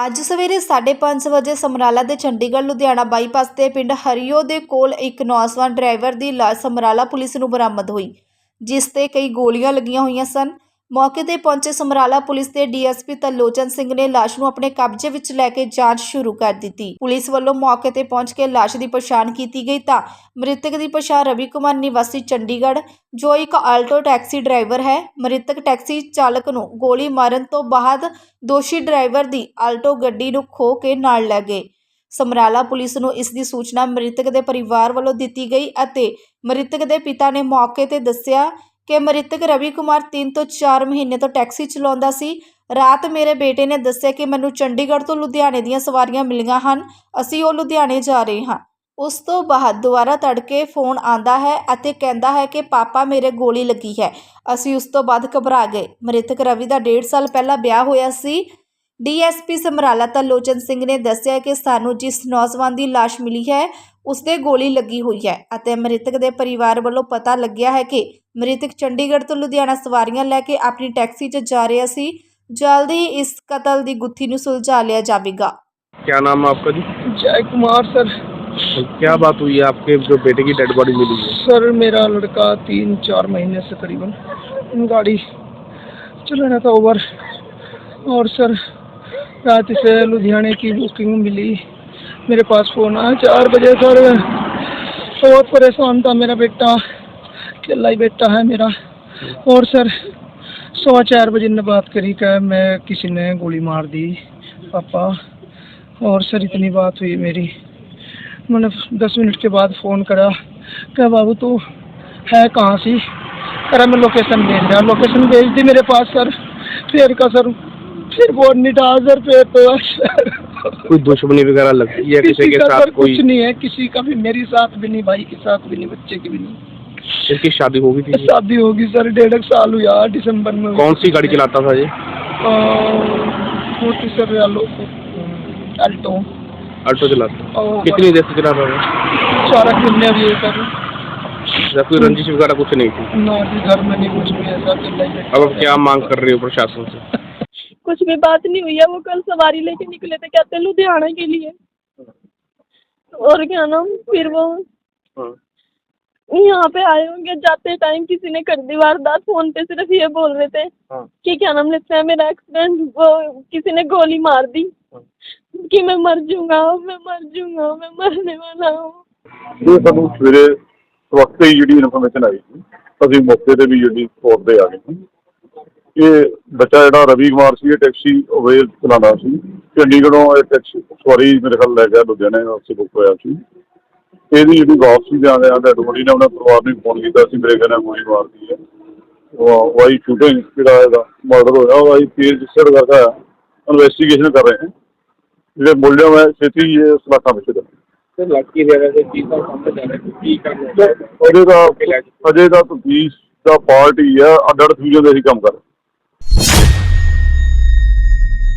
ਅੱਜ ਸਵੇਰੇ 5:30 ਵਜੇ ਸਮਰਾਲਾ ਦੇ ਚੰਡੀਗੜ੍ਹ, ਲੁਧਿਆਣਾ ਬਾਈਪਾਸ ਤੇ ਪਿੰਡ ਹਰੀਓ ਦੇ ਕੋਲ ਇੱਕ ਨੌਜਵਾਨ ਡਰਾਈਵਰ ਦੀ ਲਾਸ਼ ਸਮਰਾਲਾ ਪੁਲਿਸ ਨੂੰ ਬਰਾਮਦ ਹੋਈ, ਜਿਸ ਤੇ ਕਈ ਗੋਲੀਆਂ ਲੱਗੀਆਂ ਹੋਈਆਂ ਸਨ। ਮੌਕੇ ਤੇ ਪਹੁੰਚੇ ਸਮਰਾਲਾ ਪੁਲਿਸ ਦੇ ਡੀਐਸਪੀ ਤਲੋਚਨ ਸਿੰਘ ਨੇ ਲਾਸ਼ ਨੂੰ ਆਪਣੇ ਕਬਜ਼ੇ ਵਿੱਚ ਲੈ ਕੇ ਜਾਂਚ ਸ਼ੁਰੂ ਕਰ ਦਿੱਤੀ। ਪੁਲਿਸ ਵੱਲੋਂ ਮੌਕੇ ਤੇ ਪਹੁੰਚ ਕੇ ਲਾਸ਼ ਦੀ ਪਛਾਣ ਕੀਤੀ ਗਈ ਤਾਂ ਮ੍ਰਿਤਕ ਦੀ ਪਛਾਣ ਰਵੀ ਕੁਮਾਰ ਨਿਵਾਸੀ ਚੰਡੀਗੜ੍ਹ, ਜੋ ਇੱਕ ਆਲਟੋ ਟੈਕਸੀ ਡਰਾਈਵਰ ਹੈ। ਮ੍ਰਿਤਕ ਟੈਕਸੀ ਚਾਲਕ ਨੂੰ ਗੋਲੀ ਮਾਰਨ ਤੋਂ ਬਾਅਦ ਦੋਸ਼ੀ ਡਰਾਈਵਰ ਦੀ ਆਲਟੋ ਗੱਡੀ ਨੂੰ ਖੋ ਕੇ ਨਾਲ ਲੈ ਗਏ। ਸਮਰਾਲਾ ਪੁਲਿਸ ਨੂੰ ਇਸ ਦੀ ਸੂਚਨਾ ਮ੍ਰਿਤਕ ਦੇ ਪਰਿਵਾਰ ਵੱਲੋਂ ਦਿੱਤੀ ਗਈ ਅਤੇ ਮ੍ਰਿਤਕ ਦੇ ਪਿਤਾ ਨੇ ਮੌਕੇ ਤੇ ਦੱਸਿਆ ਕਿ ਮ੍ਰਿਤਕ ਰਵੀ ਕੁਮਾਰ 3 ਤੋਂ 4 ਮਹੀਨੇ ਤੋਂ ਟੈਕਸੀ ਚਲਾਉਂਦਾ ਸੀ। ਰਾਤ ਮੇਰੇ ਬੇਟੇ ਨੇ ਦੱਸਿਆ ਕਿ ਮੈਨੂੰ ਚੰਡੀਗੜ੍ਹ ਤੋਂ ਲੁਧਿਆਣੇ ਦੀਆਂ ਸਵਾਰੀਆਂ ਮਿਲੀਆਂ ਹਨ। ਅਸੀਂ ਉਹ ਲੁਧਿਆਣੇ ਜਾ ਰਹੇ ਹਾਂ। ਉਸ ਤੋਂ ਬਾਅਦ ਦੁਬਾਰਾ ਤੜਕੇ ਫੋਨ ਆਂਦਾ ਹੈ ਅਤੇ ਕਹਿੰਦਾ ਹੈ ਕਿ ਪਾਪਾ ਮੇਰੇ ਗੋਲੀ ਲੱਗੀ ਹੈ। ਅਸੀਂ ਉਸ ਤੋਂ ਬਾਅਦ ਘਬਰਾ ਗਏ। ਮ੍ਰਿਤਕ ਰਵੀ ਦਾ 1.5 ਸਾਲ ਪਹਿਲਾਂ ਵਿਆਹ ਹੋਇਆ ਸੀ। ਡੀਐਸਪੀ ਸਮਰਾਲਾ ਤਲੋਚਨ ਸਿੰਘ ਨੇ ਦੱਸਿਆ ਕਿ ਸਾਨੂੰ ਜਿਸ ਨੌਜਵਾਨ ਦੀ ਲਾਸ਼ ਮਿਲੀ ਹੈ ਉਸ ਦੇ ਗੋਲੀ ਲੱਗੀ ਹੋਈ ਹੈ ਅਤੇ ਮ੍ਰਿਤਕ ਦੇ ਪਰਿਵਾਰ ਵੱਲੋਂ ਪਤਾ ਲੱਗਿਆ ਹੈ ਕਿ ਮ੍ਰਿਤਕ ਚੰਡੀਗੜ੍ਹ ਤੋਂ ਲੁਧਿਆਣਾ ਸਵਾਰੀਆਂ ਲੈ ਕੇ ਆਪਣੀ ਟੈਕਸੀ 'ਚ ਜਾ ਰਿਹਾ ਸੀ ਜਲਦੀ ਹੀ ਇਸ ਕਤਲ ਦੀ ਗੁੱਥੀ ਨੂੰ ਸੁਲਝਾ ਲਿਆ ਜਾਵੇਗਾ क्या नाम है आपका जी जय कुमार सर तो क्या बात हुई है आपके जो बेटे की डेड बॉडी मिली है सर मेरा लड़का तीन चार महीने से करीबन गाड़ी चला रहा था ओवर और सर रात से लुधियाने की बुकिंग मिली। मेरे पास फ़ोन आया चार बजे सर। बहुत परेशान था मेरा बेटा। अकेला ही बेटा है मेरा। और सर, सवा चार बजे ने बात करी कि मैं किसी ने गोली मार दी, पापा। और सर, इतनी बात हुई मेरी। मैंने दस मिनट के बाद फ़ोन करा। क्या बाबू, तू है कहाँ सी? करा, मैं लोकेशन भेज रहा। लोकेशन भेज दी मेरे पास, सर। फिर का, सर। फिर वो नहीं पे तो कोई दुश्मनी वगैरह लगती है किसी के साथ कोई? कुछ नहीं है किसी का भी मेरे साथ भी नहीं भाई के साथ भी नहीं बच्चे की भी नहीं। इसकी शादी हो गई थी? शादी होगी सर डेढ़ साल हुआ दिसंबर में कौन सी गाड़ी चलाता था ये? सर आलो अल्टो चलाता कितनी देर से चलाता था? सारा किन्ने भी है सर। कोई रंजिश वगैरह कुछ नहीं थी? ना घर में नहीं कुछ भी ऐसा बैठा अब क्या मांग कर रहे हो प्रशासन से? कुछ भी बात नहीं हुई है वो कल सवारी लेके निकले थे कहते हैं लुधियाना के लिए और क्या नाम फिर वो हाँ। यहाँ पे आए होंगे जाते टाइम किसी ने कर दी वारदात फोन पे सिर्फ ये बोल रहे थे हाँ। कि क्या नाम लेते हैं मेरा एक्सीडेंट वो किसी ने गोली मार दी हाँ। कि मैं मर जाऊंगा मैं मर जाऊंगा मैं मरने वाला हूँ ਇਹ ਸਾਨੂੰ ਸਵੇਰੇ ਵਕਤ ਹੀ ਜਿਹੜੀ ਇਨਫੋਰਮੇਸ਼ਨ ਆਈ ਸੀ ਅਸੀਂ ਮੌਕੇ ਤੇ ਵੀ ਜਿਹੜੀ ਸਪੋਰਟ ਤੇ ਆ ਗਏ ਸੀ ਇਹ ਬੱਚਾ ਜਿਹੜਾ ਰਵੀ ਕੁਮਾਰ ਸੀ ਇਹ ਟੈਕਸੀ ਅਵੇਲ ਚਲਾਉਂਦਾ ਸੀ। ਚੰਡੀਗੜ੍ਹੋਂ ਇਹ ਟੈਕਸੀ ਸਵਾਰੀ ਮੇਰੇ ਖਿਆਲ ਲੈ ਗਿਆ ਲੁਧਿਆਣੇ ਵਾਸਤੇ ਬੁੱਕ ਹੋਇਆ ਸੀ। ਇਹਦੀ ਜਿਹੜੀ ਵਾਪਸੀ ਜਾ ਰਿਹਾ ਤਾਂ ਡੋਮੜੀ ਨੇ ਉਹਨਾਂ ਪਰਿਵਾਰ ਨੂੰ ਫੋਨ ਕੀਤਾ ਸੀ ਮੇਰੇ ਕਹਿੰਦਾ ਗੋਲੀ ਮਾਰਦੀ ਹੈ। ਉਹ ਵਾਈ ਸ਼ੂਟਿੰਗ ਜਿਹੜਾ ਇਹਦਾ ਮਰਡਰ ਹੋਇਆ ਵਾਈ ਕੇਸ ਰਜਿਸਟਰ ਕਰਦਾ ਇਨਵੈਸਟੀਗੇਸ਼ਨ ਕਰ ਰਹੇ ਹਨ ਜਿਹੜੇ ਮੁੱਲਿਆਂ ਹੈ ਛੇਤੀ ਇਹ ਸਲਾਖਾਂ ਵਿੱਚ ਦਾ ਸਰ ਲੱਕੀ ਵਗੈਰਾ ਦੇ ਕੀ ਤਾਂ ਸਮਝ ਆ ਹੈ ਕੀ ਕਰਨਾ ਉਹਦੇ ਦਾ ਅਜੇ ਦਾ ਤਫਤੀਸ਼ ਦਾ ਪਾਰਟ ਹੀ ਆ ਫਿਊਜ਼ਨ ਦੇ ਹੀ ਕੰਮ ਕਰ ਰਹੇ